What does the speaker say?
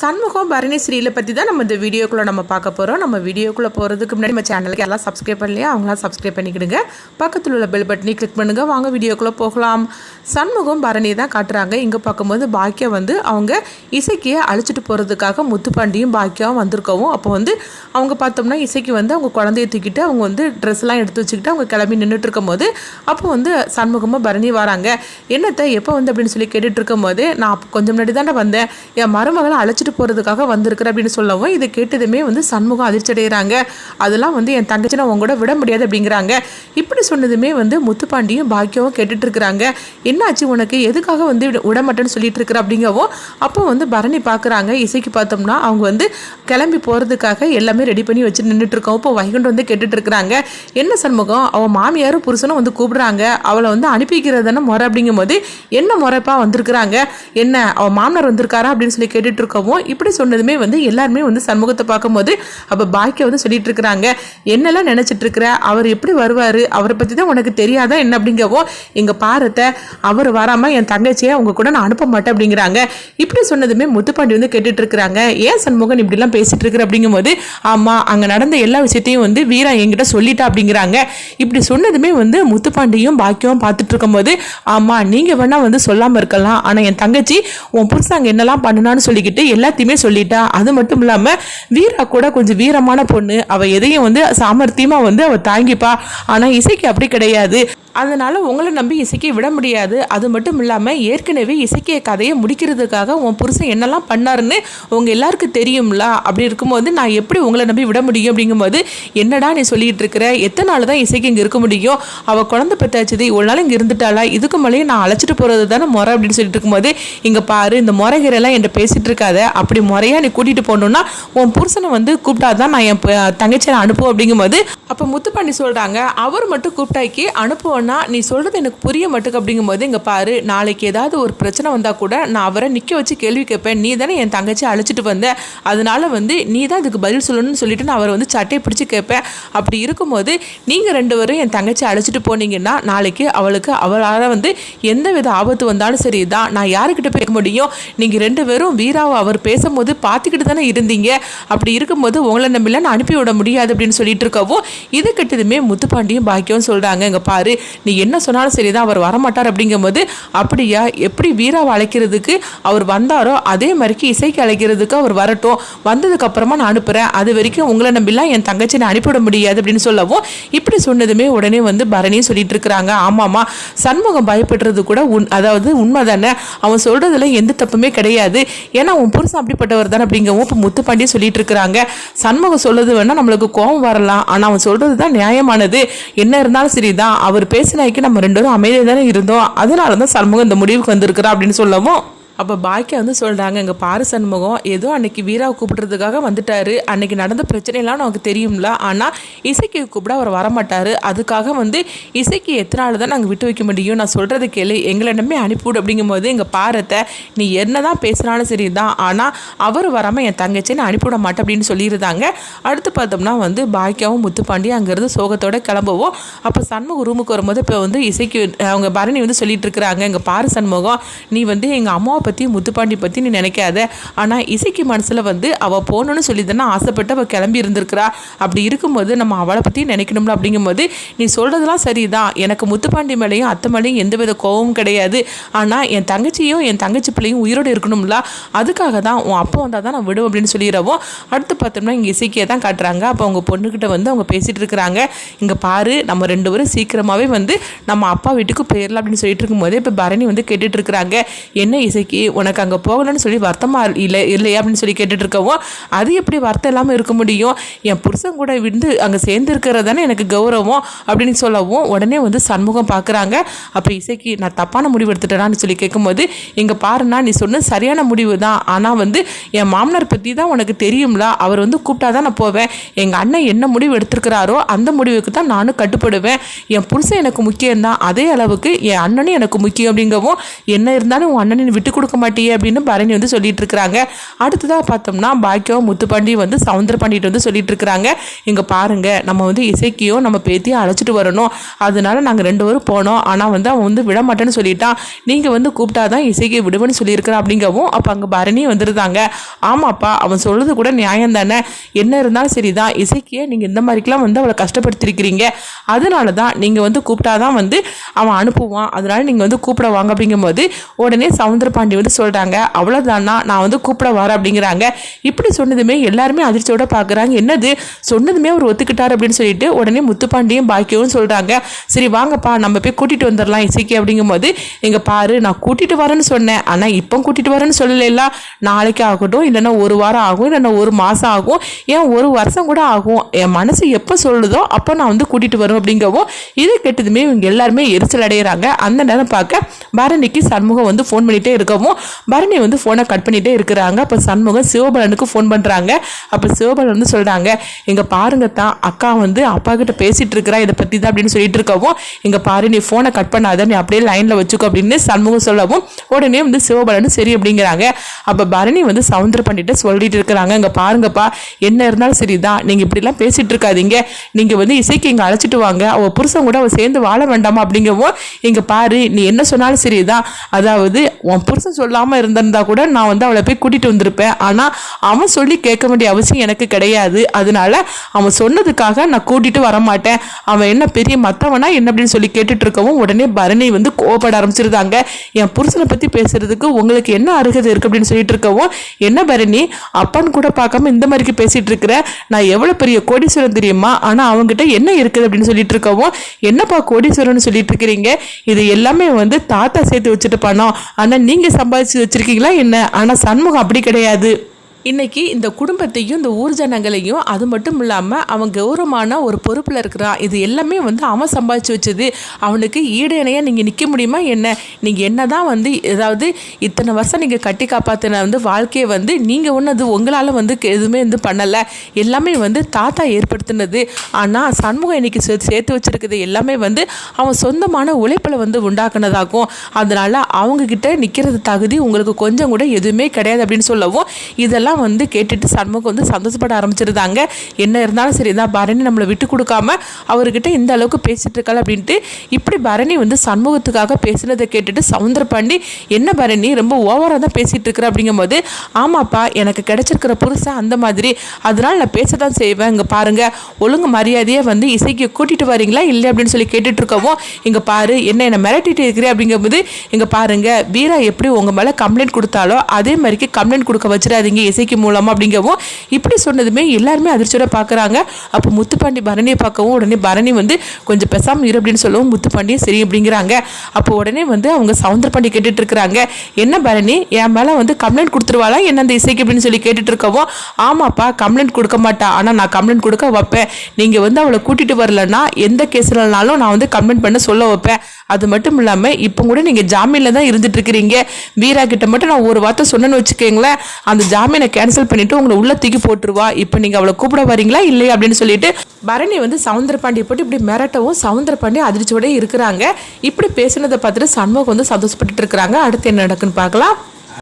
சண்முகம் பரணி ஸ்ரீலை பற்றி தான் நம்ம இந்த வீடியோக்குள்ளே நம்ம பார்க்க போகிறோம் நம்ம வீடியோக்குள்ளே போகிறதுக்கு முன்னாடி நம்ம சேனலுக்கு எல்லாம் சப்ஸ்கிரைப் பண்ணலையா அவங்களாம் சப்ஸ்கிரைப் பண்ணிக்கிடுங்க. பக்கத்தில் உள்ள பெல் பட்டனி கிளிக் பண்ணுங்கள் வாங்க வீடியோக்குள்ளே போகலாம். சண்முகம் பரணி தான் காட்டுறாங்க. இங்கே பார்க்கும்போது பாக்கியம் வந்து அவங்க இசைக்கியை அழைச்சிட்டு போகிறதுக்காக முத்துப்பாண்டியும் பாக்கியாவும் வந்திருக்கவும் அப்போ வந்து அவங்க பார்த்தோம்னா இசைக்கு வந்து அவங்க குழந்தைய தூக்கிட்டு அவங்க வந்து ட்ரெஸ்லாம் எடுத்து வச்சுக்கிட்டு அவங்க கிளம்பி நின்றுட்டு இருக்கும்போது அப்போ வந்து சண்முகமாக பரணி வராங்க. என்னத்தை எப்போ வந்து அப்படின்னு சொல்லி கேட்டுட்டு இருக்கும்போது நான் கொஞ்சம் முன்னாடி தானே வந்தேன். என் மருமகளை அழைச்சிட்டு போகிறதுக்காக வந்திருக்கிற அப்படின்னு சொல்லவும் இதை கேட்டதுமே வந்து சண்முகம் அதிர்ச்சி அடைகிறாங்க அதெல்லாம் வந்து என் தங்கச்சி நான் உங்க கூட விட முடியாது அப்படிங்கிறாங்க. இப்படி சொன்னதுமே வந்து முத்துப்பாண்டியும் பாக்கியவும் கேட்டுட்டு இருக்கிறாங்க. என்னாச்சு உனக்கு? எதுக்காக வந்து விட- மாட்டேன்னு சொல்லிட்டு இருக்கிற அப்படிங்கவும் அப்போ வந்து பரணி பார்க்குறாங்க இசைக்கு பார்த்தோம்னா அவங்க வந்து கிளம்பி போகிறதுக்காக எல்லாமே ரெடி பண்ணி வச்சு நின்றுட்டு இருக்கோம். இப்போ வைகுண்டம் வந்து கேட்டுட்டு இருக்கிறாங்க. என்ன சண்முகம்? அவன் மாமியாரும் புருஷனும் வந்து கூப்பிடுறாங்க. அவளை வந்து அனுப்பிக்கிறதுன முறை அப்படிங்கும் போது அப்படிங்கும்போது என்ன முறைப்பா வந்திருக்கிறாங்க? என்ன அவன் மாமனார் வந்திருக்காரா அப்படின்னு சொல்லி கேட்டுட்டு இருக்கவும் இப்படி சொன்னதுமே வந்து எல்லாருமே வந்து சண்முகத்தை பார்க்கும்போது அப்போ பாக்கிய வந்து சொல்லிட்டு இருக்கிறாங்க. என்னெல்லாம் நினைச்சிட்டு இருக்கிற? அவர் எப்படி வருவார்? அவரை பற்றி தான் உனக்கு தெரியாதா? என்ன அப்படிங்கவோ எங்கள் பாரத்தை அவர் வராமல் என் தங்கச்சியை அவங்க கூட நான் அனுப்ப மாட்டேன் அப்படிங்கிறாங்க. இப்படி சொன்னதுமே முத்துப்பாண்டி வந்து கேட்டுட்டு இருக்கிறாங்க. ஏன் சண்முகன் இப்படிலாம் பேசிட்டு இருக்கிற அப்படிங்கும்போது ஆமாம் அங்கே நடந்த எல்லா விஷயத்தையும் வந்து வீரா என்கிட்ட சொல்லிட்டா அப்படிங்கிறாங்க. இப்படி சொன்னதுமே வந்து முத்துப்பாண்டியும் பாக்கியவும் பார்த்துட்டு இருக்கும்போது ஆமாம் நீங்கள் வேணா வந்து சொல்லாமல் இருக்கலாம். ஆனால் என் தங்கச்சி உன் புருஷன் அங்கே என்னெல்லாம் பண்ணுனான்னு சொல்லிக்கிட்டு எல்லாத்தையுமே சொல்லிட்டா. அது மட்டும் இல்லாமல் வீரா கூட கொஞ்சம் வீரமான பொண்ணு. அவள் எதையும் வந்து சாமர்த்தியமாக வந்து அவள் தாங்கிப்பா. ஆனால் இசைக்கு அப்படி கிடையாது. அதனால் உங்களை நம்பி இசைக்கை விட முடியாது. அது மட்டும் இல்லாமல் ஏற்கனவே இசைக்கிய கதையை முடிக்கிறதுக்காக உன் புருஷன் என்னெல்லாம் பண்ணாருன்னு உங்கள் எல்லாருக்கும் தெரியும்ல? அப்படி இருக்கும்போது நான் எப்படி உங்களை நம்பி விட முடியும் அப்படிங்கும்போது என்னடா நீ சொல்லிகிட்டு இருக்கிற? எத்தனை நாள் தான் இசைக்கு இங்கே இருக்க முடியும்? அவள் குழந்தை பெற்றாச்சுது ஒரு நாள் இங்கே இருந்துட்டாளா? இதுக்கு மேலேயே நான் அழைச்சிட்டு போகிறது தானே முறை அப்படின்னு சொல்லிட்டு இருக்கும்போது இங்கே பாரு இந்த முறைகிறெல்லாம் என்கிட்ட பேசிட்டு இருக்காத. அப்படி முறையாக நீ கூட்டிகிட்டு போகணுன்னா உன் புருஷனை வந்து கூப்பிட்டாதான் நான் என் தங்கச்சியை அனுப்புவோம் அப்படிங்கும்போது அப்போ முத்துப்பாண்டி சொல்கிறாங்க அவர் மட்டும் கூப்பிட்டாக்கி அனுப்புவேன்னா நீ சொல்கிறது எனக்கு புரிய மாட்டேங்க அப்படிங்கும்போது இங்கே பாரு நாளைக்கு ஏதாவது ஒரு பிரச்சனை வந்தால் கூட நான் அவரை நிற்க வச்சு கேள்வி கேட்பேன். நீ தானே என் தங்கச்சி அழைச்சிட்டு வந்த? அதனால வந்து நீ தான் இதுக்கு பதில் சொல்லணும்னு சொல்லிட்டு நான் அவரை வந்து சட்டையை பிடிச்சி கேட்பேன். அப்படி இருக்கும்போது நீங்கள் ரெண்டு பேரும் என் தங்கச்சி அழைச்சிட்டு போனீங்கன்னா நாளைக்கு அவளுக்கு அவளால் வந்து எந்த வித ஆபத்து வந்தாலும் சரி தான் நான் யாருக்கிட்ட பேச முடியும்? நீங்கள் ரெண்டு பேரும் வீராவை அவர் பேசும்போது பார்த்துக்கிட்டு தானே இருந்தீங்க? அப்படி இருக்கும்போது உங்களை நம்பிலாம் நான் அனுப்பி விட முடியாது அப்படின்னு சொல்லிட்டு இருக்கவும் இது கெட்டதுமே முத்துப்பாண்டியும் பாக்கியம் சொல்கிறாங்க இங்கே பாரு நீ என்ன சொன்னாலும் சரிதான் அவர் வரமாட்டார் அப்படிங்கும்போது அப்படியா எப்படி வீராவை அழைக்கிறதுக்கு அவர் வந்தாரோ அதே மாதிரிக்கு இசைக்கு அழைக்கிறதுக்கு அவர் வரட்டும். வந்ததுக்கு அப்புறமா நான் அனுப்புகிறேன் அது வரைக்கும் உங்களை நம்பிலாம் என் தங்கச்சி நான் அனுப்பிவிட முடியாது அப்படின்னு சொல்லவும் இப்படி சொன்னதுமே உடனே வந்து பரணியும் சொல்லிட்டு இருக்கிறாங்க. ஆமாம்மா சண்முகம் பயப்படுறது கூட உன் அதாவது உண்மை தானே அவன் சொல்றதுல எந்த தப்புமே கிடையாது. ஏன்னா உன் புருஷன் அப்படிப்பட்டவர் தானே அப்படிங்கவும் இப்போ முத்துப்பாண்டியும் சொல்லிட்டு இருக்கிறாங்க. சண்முகம் சொல்றது வேணால் நம்மளுக்கு கோபம் வரலாம். ஆனால் அவன் சொல்றது தான் நியாயமானது. என்ன இருந்தாலும் சரிதான். அவர் பேசினாய்க்கு நம்ம ரெண்டு பேரும் அமைதியாக தானே இருந்தோம். அதனால தான் சண்முகம் இந்த முடிவுக்கு வந்திருக்கிறா அப்படின்னு சொல்லவும் அப்போ பாக்கியா வந்து சொல்கிறாங்க எங்கள் பாரு சண்முகம் ஏதோ அன்னைக்கு வீராவை கூப்பிடுறதுக்காக வந்துட்டாரு. அன்னைக்கு நடந்த பிரச்சனைலாம் நமக்கு தெரியும்ல. ஆனால் இசைக்கு கூப்பிட அவர் வரமாட்டார். அதுக்காக வந்து இசைக்கு எத்தனை தான் நாங்கள் விட்டு வைக்க முடியும்? நான் சொல்கிறது கேளு. எங்களை அனுப்பிவிடு. அப்படிங்கும்போது எங்கள் பாரத்தை நீ என்ன தான் பேசுனாலும் சரி தான் ஆனால் அவர் வராமல் என் தங்கச்சி நான் அனுப்பிவிட மாட்டேன். அப்படின்னு சொல்லியிருந்தாங்க. அடுத்து பார்த்தோம்னா வந்து பாக்கியாவும் முத்துப்பாண்டி அங்கேருந்து சோகத்தோட கிளம்பவும். அப்போ சண்முகம் ரூமுக்கு வரும்போது இப்போ வந்து இசைக்கு அவங்க பரணி வந்து சொல்லிட்டு இருக்கிறாங்க எங்கள் பாரு சண்முகம் நீ வந்து எங்கள் அம்மாவை பற்றி முத்துப்பாண்டி பற்றி நீ நினைக்காத. ஆனால் இசைக்கு மனசில் வந்து அவள் போகணுன்னு சொல்லி தானே ஆசைப்பட்டு அவள் கிளம்பி இருந்திருக்கிறா. அப்படி இருக்கும்போது நம்ம அவளை பற்றி நினைக்கணும்ல அப்படிங்கும்போது நீ சொல்கிறதெல்லாம் சரிதான். எனக்கு முத்துப்பாண்டி மேலேயும் அத்தை மேலேயும் எந்தவித கோபமும் கிடையாது. ஆனால் என் தங்கச்சியும் என் தங்கச்சி பிள்ளையும் உயிரோடு இருக்கணும்ல. அதுக்காக தான் உன் அப்பா வந்தால் தான் நான் விடும் அப்படின்னு சொல்லிடுறவும் அடுத்து பார்த்தோம்னா இங்கே இசைக்கியை தான் காட்டுறாங்க. அப்போ அவங்க பொண்ணுக்கிட்ட வந்து அவங்க பேசிகிட்டு இருக்கிறாங்க. இங்கே பாரு நம்ம ரெண்டு பேரும் சீக்கிரமாகவே வந்து நம்ம அப்பா வீட்டுக்கு போயிடலாம் அப்படின்னு சொல்லிட்டு இருக்கும்போது இப்போ பரணி வந்து கேட்டுட்டு இருக்கிறாங்க. என்ன இசைக்கு? உனக்கு அங்கே போகலன்னு சொல்லி வருத்தமாக இல்லை இல்லையா அப்படின்னு சொல்லி கேட்டுட்டு இருக்கவும் அது எப்படி வருத்தம் இல்லாமல் இருக்க முடியும்? என் புருஷன் கூட விழுந்து அங்கே சேர்ந்துருக்கிறது தானே எனக்கு கௌரவம் அப்படின்னு சொல்லவும் உடனே வந்து சண்முகம் பார்க்குறாங்க அப்போ இசைக்கு நான் தப்பான முடிவு எடுத்துட்டேனான்னு சொல்லி கேட்கும்போது இங்கே பாருண்ணா நீ சொன்னது சரியான முடிவு தான். ஆனால் வந்து என் மாமனார் பற்றி தான் உனக்கு தெரியும்ல. அவர் வந்து கூப்பிட்டா தான் நான் போவேன். எங்கள் அண்ணன் என்ன முடிவு எடுத்திருக்கிறாரோ அந்த முடிவுக்கு தான் நானும் கட்டுப்படுவேன். என் புருஷன் எனக்கு முக்கியம்தான். அதே அளவுக்கு என் அண்ணனும் எனக்கு முக்கியம் அப்படிங்கவும் என்ன இருந்தாலும் உன் அண்ணனின் விட்டு கொடுக்க கொடுக்க மாட்டியே அப்படின்னு பரணி வந்து சொல்லிட்டு இருக்கிறாங்க அடுத்ததாக பார்த்தோம்னா பாக்கியம் முத்துப்பாண்டி வந்து சவுந்தர பாண்டிட்டு வந்து சொல்லிட்டு இருக்கிறாங்க இங்கே பாருங்க நம்ம வந்து இசைக்கியும் நம்ம பேத்தியும் அழைச்சிட்டு வரணும். அதனால நாங்கள் ரெண்டு பேரும் போனோம். ஆனால் வந்து அவன் வந்து விட மாட்டேன்னு சொல்லிட்டான். நீங்கள் வந்து கூப்பிட்டாதான் இசைக்கு விடுவேன்னு சொல்லியிருக்கிறான் அப்படிங்கவும் அப்போ அங்கே பரணி வந்துருந்தாங்க. ஆமாப்பா அவன் சொல்கிறது கூட நியாயம் தானே. என்ன இருந்தாலும் சரிதான். இசைக்கியை நீங்கள் இந்த மாதிரிக்கெலாம் வந்து அவளை கஷ்டப்படுத்திருக்கிறீங்க. அதனால தான் நீங்கள் வந்து கூப்பிட்டாதான் வந்து அவன் அனுப்புவான். அதனால நீங்கள் வந்து கூப்பிட வாங்க அப்படிங்கும்போது உடனே சவுந்தரபாண்டி வந்து சொல்கிறாங்க அவ்வளோதானா நான் வந்து கூப்பிட வரேன் அப்படிங்கிறாங்க. இப்படி சொன்னதுமே எல்லாருமே அதிர்ச்சியோட பார்க்குறாங்க என்னது? சொன்னதுமே அவர் ஒத்துக்கிட்டார் அப்படின்னு சொல்லிட்டு உடனே முத்துப்பாண்டியும் பாக்கியவும் சொல்கிறாங்க சரி வாங்கப்பா நம்ம போய் கூட்டிகிட்டு வந்துடலாம் இசைக்கு அப்படிங்கும்போது இங்கே பாரு நான் கூட்டிகிட்டு வரேன்னு சொன்னேன். ஆனால் இப்போ கூட்டிகிட்டு வரேன்னு சொல்லலைல நாளைக்கு ஆகட்டும் இல்லைன்னா ஒரு வாரம் ஆகும் இல்லைன்னா ஒரு மாதம் ஆகும். ஏன் ஒரு வருஷம் கூட ஆகும்? என் மனசு எப்போ சொல்லுதோ அப்போ நான் வந்து கூட்டிகிட்டு வரும். அப்படிங்கவும் இது கெட்டதுமே இவங்க எல்லாருமே எரிச்சல் அடைகிறாங்க அந்த நேரம் பார்க்க பரணிக்கு சண்முகம் வந்து ஃபோன் பண்ணிகிட்டே இருக்கவும் பரணி வந்து ஃபோனை கட் பண்ணிகிட்டே இருக்கிறாங்க. அப்போ சண்முகம் சிவபலனுக்கு ஃபோன் பண்ணுறாங்க அப்போ சிவபலன் வந்து சொல்கிறாங்க இங்கே பாருங்க தான் அக்கா வந்து அப்பா கிட்ட பேசிகிட்டு இருக்கிறா. இதை பற்றி தான் அப்படின்னு சொல்லிட்டு இருக்கவும் இங்கே பாரு நீ ஃபோனை கட் பண்ணாத. நீ அப்படியே லைனில் வச்சுக்கோ அப்படின்னு சண்முகம் சொல்லவும் உடனே வந்து சிவபலன் சரி அப்படிங்கிறாங்க. அப்போ பரணி வந்து சவுந்தர பண்ணிட்டு சொல்லிட்டு இருக்கிறாங்க இங்கே பாருங்கப்பா என்ன இருந்தாலும் சரி தான் நீங்கள் இப்படிலாம் பேசிகிட்டு இருக்காதீங்க. நீங்கள் வந்து இசைக்கு இங்கே அழைச்சிட்டு வாங்க. அவள் புருஷன் கூட அவள் சேர்ந்து வாழ வேண்டாமா? அப்படிங்கவும் இங்கே பாரு நீ என்ன சொன்னாலும் சரி தான் அதாவது உன் புருஷன் சொல்லாமல் இருந்திருந்தா கூட நான் வந்து அவளை போய் கூட்டிகிட்டு வந்திருப்பேன். ஆனால் அவன் சொல்லி கேட்க வேண்டிய அவசியம் எனக்கு கிடையாது. அதனால அவன் சொன்னதுக்காக நான் கூட்டிகிட்டு வர மாட்டேன் அவன் என்ன பெரிய மற்றவனா என்ன அப்படின்னு சொல்லி கேட்டுட்டு இருக்கவும் உடனே பரணி வந்து கோவப்பட ஆரம்பிச்சிருந்தாங்க. என் புருஷனை பற்றி பேசுறதுக்கு உங்களுக்கு என்ன அருகதை இருக்குது அப்படின்னு சொல்லிட்டு இருக்கவும் என்ன பரணி அப்பான்னு கூட பார்க்காம இந்த மாதிரிக்கு பேசிகிட்டு இருக்கிற? நான் எவ்வளோ பெரிய கோடீஸ்வரன் தெரியுமா? ஆனால் அவங்ககிட்ட என்ன இருக்குது? அப்படின்னு சொல்லிட்டு இருக்கவும் என்னப்பா கோடீஸ்வரன் சொல்லிட்டு இருக்கிறீங்க? இது எல்லாமே வந்து தாத்தா சேர்த்து வச்சுட்டு பணம். ஆனால் நீங்கள் சம்பாதிச்சு வச்சிருக்கீங்களா என்ன? ஆனால் சண்முகம் அப்படி கிடையாது. இன்னைக்கு இந்த குடும்பத்தையும் இந்த ஊர் ஜனங்களையும் அது மட்டும் இல்லாமல் அவன் கௌரவமான ஒரு பொறுப்பில் இருக்கிறான். இது எல்லாமே வந்து அவன் சம்பாதிச்சு வச்சது. அவனுக்கு ஈடு இணையாக நீங்கள் நிற்க முடியுமா என்ன? நீங்கள் என்ன தான் வந்து ஏதாவது இத்தனை வருஷம் நீங்கள் கட்டி காப்பாற்றின வந்து வாழ்க்கையை வந்து நீங்கள் ஒன்று அது உங்களால் வந்து எதுவுமே வந்து பண்ணலை. எல்லாமே வந்து தாத்தா ஏற்படுத்தினது. ஆனால் சண்முகம் இன்னைக்கு சே சேர்த்து வச்சிருக்குது எல்லாமே வந்து அவன் சொந்தமான உழைப்பில் வந்து உண்டாக்குனதாகும். அதனால் அவங்கக்கிட்ட நிற்கிறது தகுதி உங்களுக்கு கொஞ்சம் கூட எதுவுமே கிடையாது அப்படின்னு சொல்லவும் இதெல்லாம் இதெல்லாம் வந்து கேட்டுட்டு சண்முகம் வந்து சந்தோஷப்பட ஆரம்பிச்சிருந்தாங்க. என்ன இருந்தாலும் சரி தான் பரணி நம்மளை விட்டு கொடுக்காம அவர்கிட்ட இந்த அளவுக்கு பேசிட்டு இருக்காள் அப்படின்ட்டு இப்படி பரணி வந்து சண்முகத்துக்காக பேசினதை கேட்டுட்டு சவுந்தர பாண்டி என்ன பரணி ரொம்ப ஓவராக தான் பேசிகிட்டு இருக்கிற? அப்படிங்கும்போது ஆமாப்பா எனக்கு கிடச்சிருக்கிற புதுசாக அந்த மாதிரி. அதனால் நான் பேச தான் செய்வேன். இங்கே பாருங்கள் ஒழுங்கு மரியாதையாக வந்து இசைக்கு கூட்டிகிட்டு வரீங்களா இல்லை அப்படின்னு சொல்லி கேட்டுட்டு இருக்கவும் இங்கே பாரு என்ன என்னை மிரட்டிட்டு இருக்கிறே? அப்படிங்கும்போது இங்கே பாருங்கள் வீரா எப்படி உங்கள் மேலே கம்ப்ளைண்ட் கொடுத்தாலோ அதே மாதிரிக்கு கம்ப்ளைண்ட் கொடுக்க வச்சிடாதீங்க இசை இசைக்கு மூலமாக அப்படிங்கவும் இப்படி சொன்னதுமே எல்லாருமே அதிர்ச்சியோட பார்க்குறாங்க. அப்போ முத்துப்பாண்டி பரணியை பார்க்கவும் உடனே பரணி வந்து கொஞ்சம் பெசாமல் இரு அப்படின்னு சொல்லவும் முத்துப்பாண்டியும் சரி அப்படிங்கிறாங்க. அப்போ உடனே வந்து அவங்க சவுந்தர பாண்டி கேட்டுட்டு இருக்கிறாங்க என்ன பரணி? என் மேலே வந்து கம்ப்ளைண்ட் கொடுத்துருவாளா? என்ன அந்த இசைக்கு? அப்படின்னு சொல்லி கேட்டுட்டு இருக்கவும் ஆமாப்பா கம்ப்ளைண்ட் கொடுக்க மாட்டா. ஆனால் நான் கம்ப்ளைண்ட் கொடுக்க வைப்பேன். நீங்கள் வந்து அவளை கூட்டிகிட்டு வரலன்னா எந்த கேஸ்லனாலும் நான் வந்து கம்ப்ளைண்ட் பண்ண சொல்ல வைப்பேன். அது மட்டும் இல்லாமல் இப்போ கூட நீங்கள் ஜாமீனில் தான் இருந்துட்டு இருக்கிறீங்க வீரா கிட்ட மட்டும் நான் ஒரு வார்த்தை சொன்னேன்னு வச்சுக்கோங்களேன். அந்த ஜாமீனை கேன்சல் பண்ணிட்டு உங்களை உள்ள தூக்கி போட்டுருவா. இப்போ நீங்கள் அவளை கூப்பிட வரீங்களா? இல்லையா? அப்படின்னு சொல்லிட்டு பரணி வந்து சவுந்தர பாண்டியை போட்டு இப்படி மிரட்டவும் சவுந்தர பாண்டி அதிர்ச்சியோட இருக்கிறாங்க. இப்படி பேசுனதை பார்த்துட்டு சண்முகம் வந்து சந்தோஷப்பட்டுட்டு இருக்கிறாங்க. அடுத்து என்ன நடக்குன்னு பார்க்கலாம்.